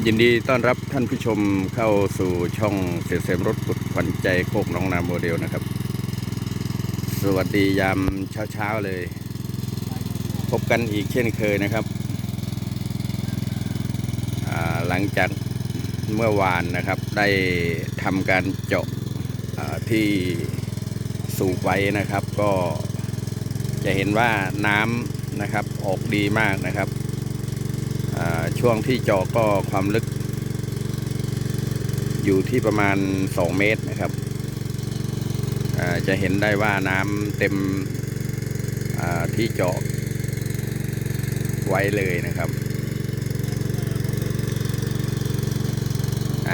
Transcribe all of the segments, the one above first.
ยินดีต้อนรับท่านผู้ชมเข้าสู่ช่องเสียเสมรถขุดขวัญใจโคกน้องนาโมเดลนะครับ สวัสดียามเช้าๆเลย พบกันอีกเช่นเคยนะครับ หลังจากเมื่อวานนะครับได้ทำการเจาะที่สูบไว้นะครับ ก็จะเห็นว่าน้ำนะครับออกดีมากนะครับ ช่วงที่เจาะก็ความลึก อยู่ที่ประมาณ 2 เมตรนะครับ จะเห็นได้ว่าน้ำเต็มที่เจาะไว้เลยนะครับอ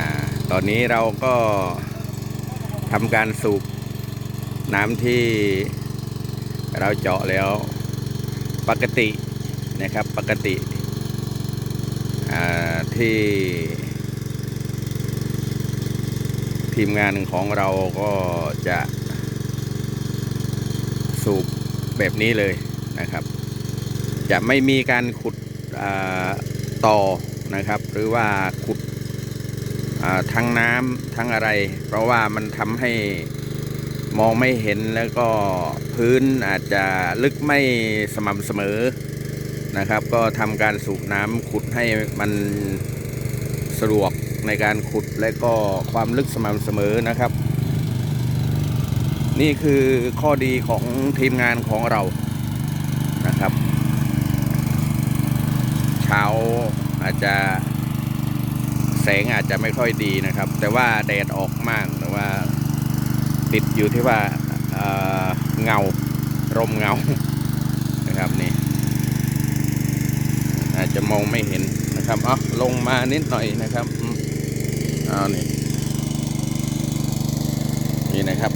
ตอนนี้เราก็ทำการสูบน้ำที่เราเจาะแล้วปกตินะครับปกติ ที่ ทีมงานของเราก็จะสูบแบบนี้เลยนะครับ จะไม่มีการขุดต่อนะครับ หรือว่าขุดอ่าทั้งน้ำทั้งอะไร เพราะว่ามันทำให้มองไม่เห็นแล้วก็พื้นอาจจะลึกไม่สม่ำเสมอ นะครับ ก็ทำการสูบน้ำขุดให้มันสะดวกในการขุดและก็ความลึกสม่ำเสมอนะครับ นี่คือข้อดีของทีมงานของเรานะครับ เช้าอาจจะแสงอาจจะไม่ค่อยดีนะครับ แต่ว่าแดดออกมากแต่ว่าติดอยู่ที่ว่าเอ่อเงาร่มเงา นะครับนี่ อา จจะมองไม่เห็นนะครับเอลงมานิดหน่อยนะครับอืมเอนี่นี่นะครับ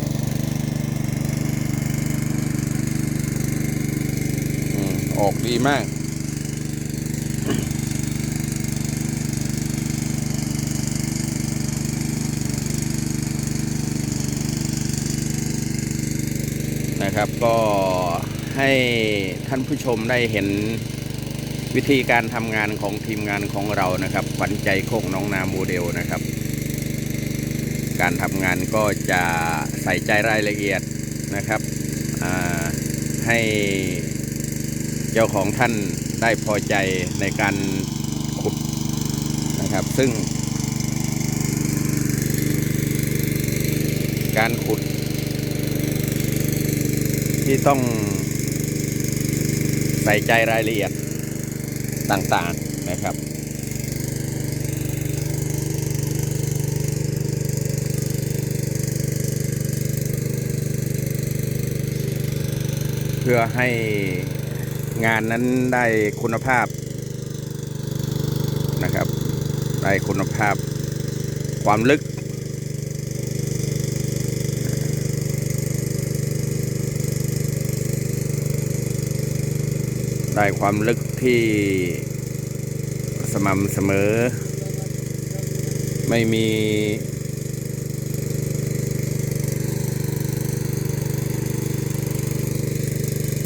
ออกดีมากนะครับก็ให้ท่านผู้ชมได้เห็น วิธีการทำงานของทีมงานของเรานะครับขวัญใจโคกน้องนาโมเดลนะครับ การทำงานก็จะใส่ใจรายละเอียดนะครับให้เจ้าของท่านได้พอใจในการขุดนะครับซึ่ง การขุด ที่ต้องใส่ใจรายละเอียด ต่างๆนะครับเพื่อให้งานนั้นได้คุณภาพนะครับ ได้คุณภาพความลึก ได้ความลึกที่สม่ำเสมอ ไม่มี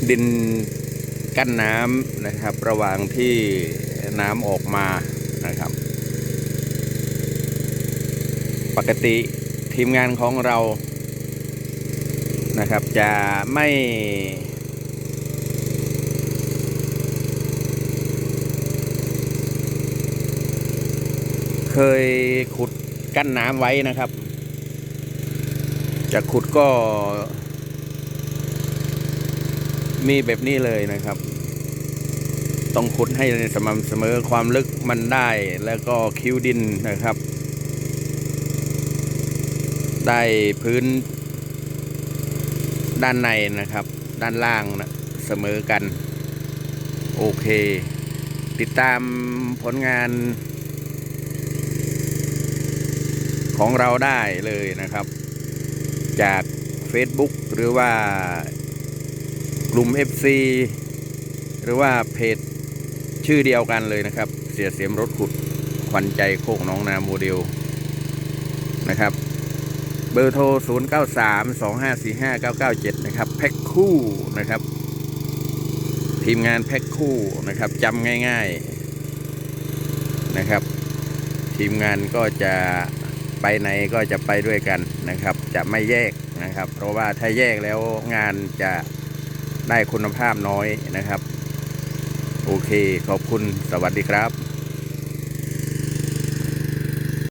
ดินกั้นน้ำนะครับ ระหว่างที่น้ำออกมานะครับ ปกติทีมงานของเรานะครับ จะไม่ เคยขุดกั้นน้ำไว้นะครับ จะขุดก็ มีแบบนี้เลยนะครับ ต้องขุดให้สม่ำเสมอความลึกมันได้แล้วก็คิ้วดินนะครับ ได้พื้น ด้านในนะครับ ด้านล่างนะเสมอกัน โอเค ติดตามผลงาน ของเราได้เลยนะครับ จาก Facebook หรือว่ากลุ่ม FC หรือว่าเพจชื่อเดียวกันเลยนะครับ เสียเสียมรถขุดขวัญใจโคกน้องนาโมเดลนะครับ เบอร์โทร 0 9 3 2 5 4 5 9 9 7 นะครับ แพ็คคู่นะครับ ทีมงานแพ็คคู่นะครับจำง่าย ๆนะครับ ทีมงานก็จะ ไปไหนก็จะไปด้วยกันนะครับ จะไม่แยกนะครับ เพราะว่าถ้าแยกแล้วงานจะได้คุณภาพน้อยนะครับ โอเคขอบคุณสวัสดีครับ